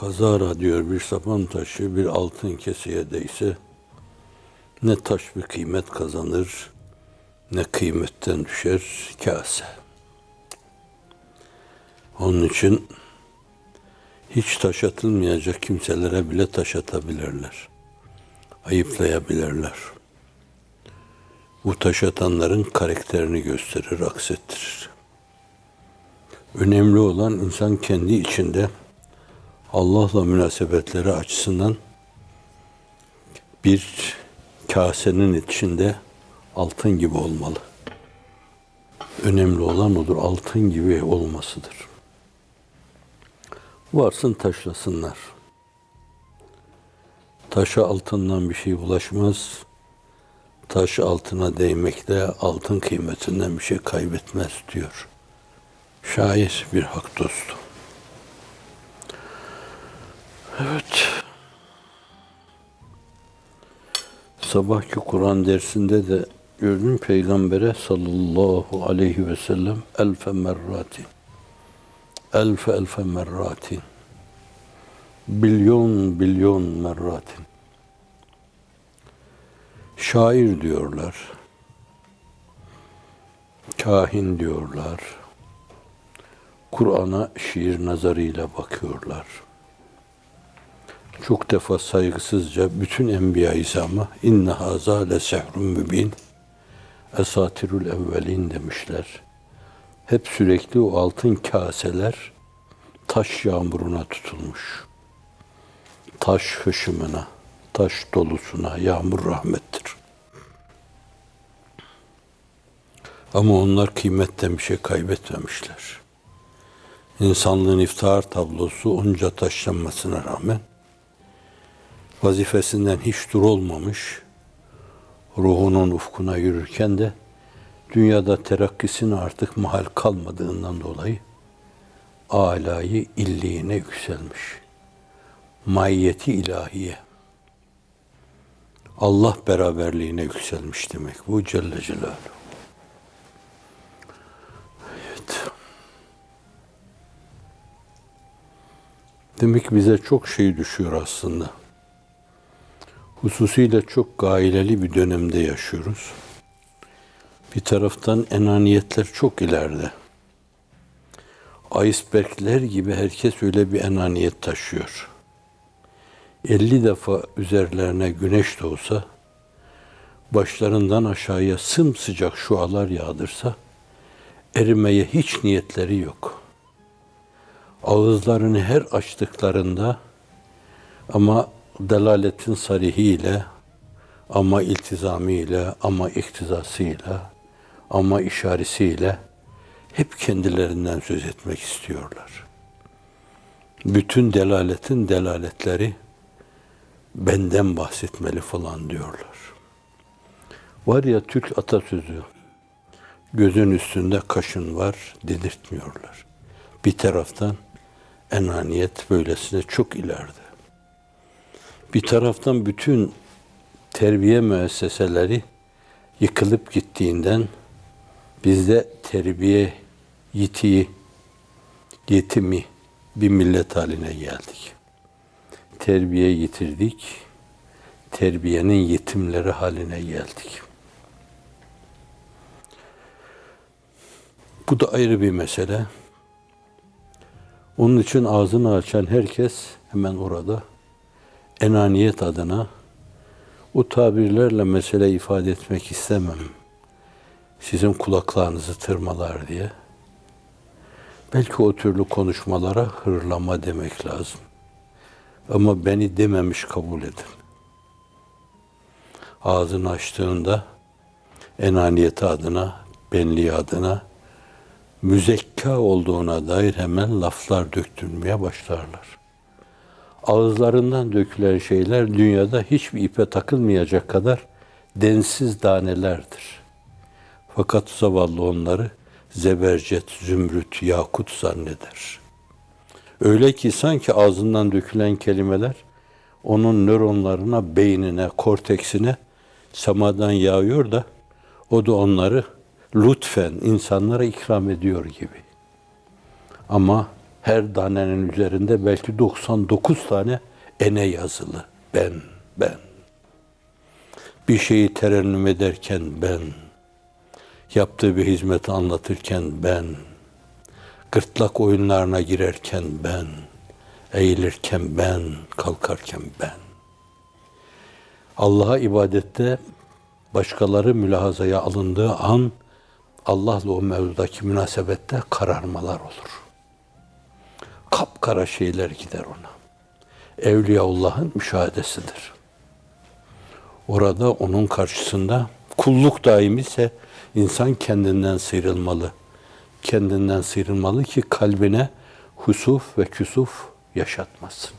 Kazara diyor bir sapan taşı bir altın keseye değse ne taş bir kıymet kazanır ne kıymetten düşer kase. Onun için hiç taş atılmayacak kimselere bile taş atabilirler. Ayıplayabilirler. Bu taş atanların karakterini gösterir, aksettirir. Önemli olan insan kendi içinde Allah'la münasebetleri açısından bir kasenin içinde altın gibi olmalı. Önemli olan odur, altın gibi olmasıdır. Varsın taşlasınlar. Taşa altından bir şey ulaşmaz. Taş altına değmekle altın kıymetinden bir şey kaybetmez diyor. Şair bir hak dostu. Evet. Sabahki Kur'an dersinde de gördüm Peygamber'e sallallahu aleyhi ve sellem elfe merrati. Elfe elfe merrati. Bilyon bilyon merratin. Şair diyorlar. Kahin diyorlar. Kur'an'a şiir nazarıyla bakıyorlar çok defa saygısızca bütün enbiya izama inne haza le sehrun mübin esatirul evvelin demişler. Hep sürekli o altın kaseler taş yağmuruna tutulmuş. Taş hışımına, taş dolusuna yağmur rahmettir. Ama onlar kıymetten bir şey kaybetmemişler. İnsanlığın iftihar tablosu onca taşlanmasına rağmen vazifesinden hiç dur olmamış, ruhunun ufkuna yürürken de dünyada terakkisine artık mahal kalmadığından dolayı alayı illiğine yükselmiş. Maiyeti ilahiye. Allah beraberliğine yükselmiş demek bu Celle Celaluhu. Evet. Demek bize çok şey düşüyor aslında hususiyle çok gaileli bir dönemde yaşıyoruz. Bir taraftan enaniyetler çok ileride. Icebergler gibi herkes öyle bir enaniyet taşıyor. 50 defa üzerlerine güneş doğsa, başlarından aşağıya sımsıcak şualar yağdırsa, erimeye hiç niyetleri yok. Ağızlarını her açtıklarında ama delaletin sarihiyle ama iltizamiyle ama iktizasıyla ama işaresiyle hep kendilerinden söz etmek istiyorlar. Bütün delaletin delaletleri benden bahsetmeli falan diyorlar. Var ya Türk atasözü, gözün üstünde kaşın var dedirtmiyorlar. Bir taraftan enaniyet böylesine çok ileride. Bir taraftan bütün terbiye müesseseleri yıkılıp gittiğinden bizde terbiye yitiği, yetimi bir millet haline geldik. Terbiye yitirdik, terbiyenin yetimleri haline geldik. Bu da ayrı bir mesele. Onun için ağzını açan herkes hemen orada enaniyet adına o tabirlerle mesele ifade etmek istemem. Sizin kulaklarınızı tırmalar diye. Belki o türlü konuşmalara hırlama demek lazım. Ama beni dememiş kabul edin. Ağzını açtığında enaniyeti adına, benliği adına müzekka olduğuna dair hemen laflar döktürmeye başlarlar ağızlarından dökülen şeyler dünyada hiçbir ipe takılmayacak kadar densiz danelerdir. Fakat zavallı onları zebercet, zümrüt, yakut zanneder. Öyle ki sanki ağzından dökülen kelimeler onun nöronlarına, beynine, korteksine semadan yağıyor da o da onları lütfen insanlara ikram ediyor gibi. Ama Her danenin üzerinde belki 99 tane ene yazılı. Ben, ben. Bir şeyi terennüm ederken ben. Yaptığı bir hizmeti anlatırken ben. Gırtlak oyunlarına girerken ben. Eğilirken ben, kalkarken ben. Allah'a ibadette başkaları mülahazaya alındığı an Allah'la o mevzudaki münasebette kararmalar olur. Kapkara şeyler gider ona. Evliyaullah'ın müşahedesidir. Orada onun karşısında kulluk daim ise insan kendinden sıyrılmalı. Kendinden sıyrılmalı ki kalbine husuf ve küsuf yaşatmasın.